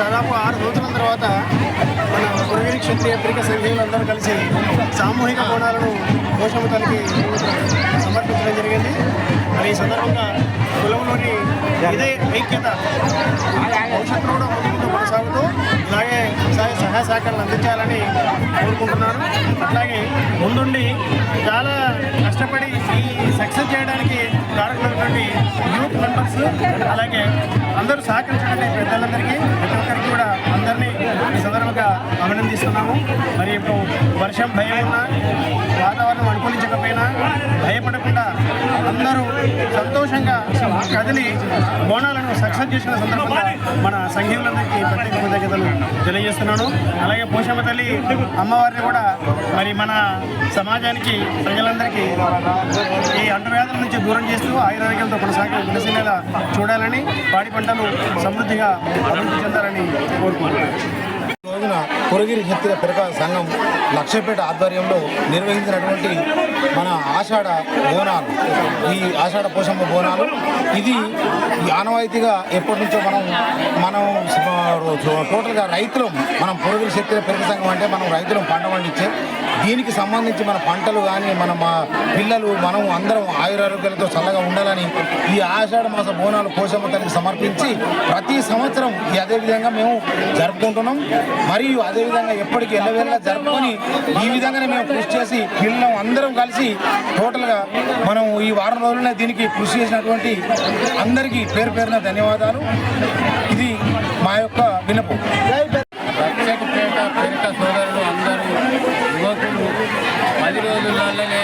దాదాపు ఆరు సంవత్సరాల తర్వాత మన పురగిరి క్షత్రియ ప్రిక సంఘీయులందరూ కలిసి సామూహిక బోనాలను పోషమ్మ సమర్పించడం జరిగింది. మరి ఈ సందర్భంగా కులంలోని ఇదే ఐక్యత భవిష్యత్తు కూడా ముందు కొనసాగుతూ ఇలాగే సహాయ సహాయ సహకారాలు అందించాలని కోరుకుంటున్నాను. అట్లాగే ముందుండి చాలా కష్టపడి ఈ సక్సెస్ చేయడానికి కారకులైనటువంటి యూత్ మెంబర్స్ అలాగే అందరూ సహకరించడానికి పెద్దలందరికీ ఉన్నాము మరి ఇప్పుడు వర్షం భయం ఉన్నా వాతావరణం అనుకూలించకపోయినా భయపడకుండా అందరూ సంతోషంగా కదిలి బోనాలను సక్సెస్ చేసిన సందర్భంగా మన సంఘీయులందరికీ ప్రత్యేక కృతజ్ఞతలు తెలియజేస్తున్నాను. అలాగే పోషమ్మ తల్లి అమ్మవారిని కూడా మరి మన సమాజానికి ప్రజలందరికీ ఈ అంటువ్యాధుల నుంచి దూరం చేస్తూ ఆయుర్వేదికలతో కొనసాగే విలసిల్లేలా చూడాలని పాడి పంటలు సమృద్ధిగా అభివృద్ధి చెందాలని కోరుకుంటున్నాను. రోజున కురగిరి క్షత్రియ పిరక సంఘం లక్ష్యపేట ఆధ్వర్యంలో నిర్వహించినటువంటి మన ఆషాఢ బోనాలు. ఈ ఆషాఢ పోషమ్మ బోనాలు. ఇది ఆనవాయితీగా ఎప్పటి నుంచో మనం మనం టోటల్గా రైతులం మనం పురగిరి క్షత్రియ పిరక సంఘం అంటే మనం రైతులం పంట పండించే దీనికి సంబంధించి మన పంటలు కానీ మన మా పిల్లలు మనం అందరం ఆయురారోగ్యాలతో చల్లగా ఉండాలని ఈ ఆషాఢ మాస బోనాలు పోషమ్మ తల్లికి సమర్పించి ప్రతి సంవత్సరం ఈ మేము జరుపుకుంటున్నాం. మరియు అదేవిధంగా ఎప్పటికీ ఎల్లవేళలా జరుపుకొని ఈ విధంగానే మేము కృషి చేసి పిల్లలం అందరం కలిసి టోటల్గా మనం ఈ వారం రోజులనే దీనికి కృషి చేసినటువంటి అందరికీ పేరు పేరున ధన్యవాదాలు. ఇది మా యొక్క వినపు రోజులలోనే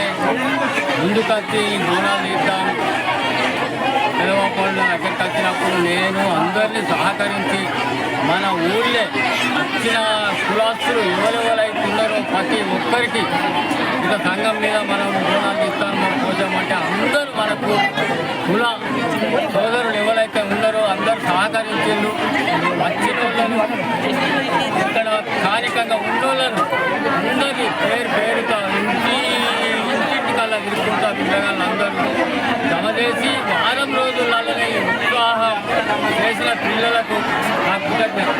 ముందుకొచ్చి ఈ బోనాలు తీద్దాం పిలవకుండా దగ్గరికి వచ్చినప్పుడు నేను అందరినీ సహకరించి మన ఊళ్ళే వచ్చిన కులాస్తులు ఎవరెవరైతే ఉన్నారో ప్రతి ఒక్కరికి ఇక సంఘం మీద మనం బోనాలు తీస్తాం మనం పోసామంటే అందరూ మనకు కుల సోదరులు ఎవరైతే ఉన్నారో అందరూ సహకరించిండ్రు. వచ్చిన ఇక్కడ స్థానికంగా ఉన్నోళ్ళను ఇంటింటికల్లా తిరుగుకుంటా అందరూ జమ చేసి వారం రోజులలోనే ఉత్సాహం చేసిన పిల్లలకు నాకు కృతజ్ఞత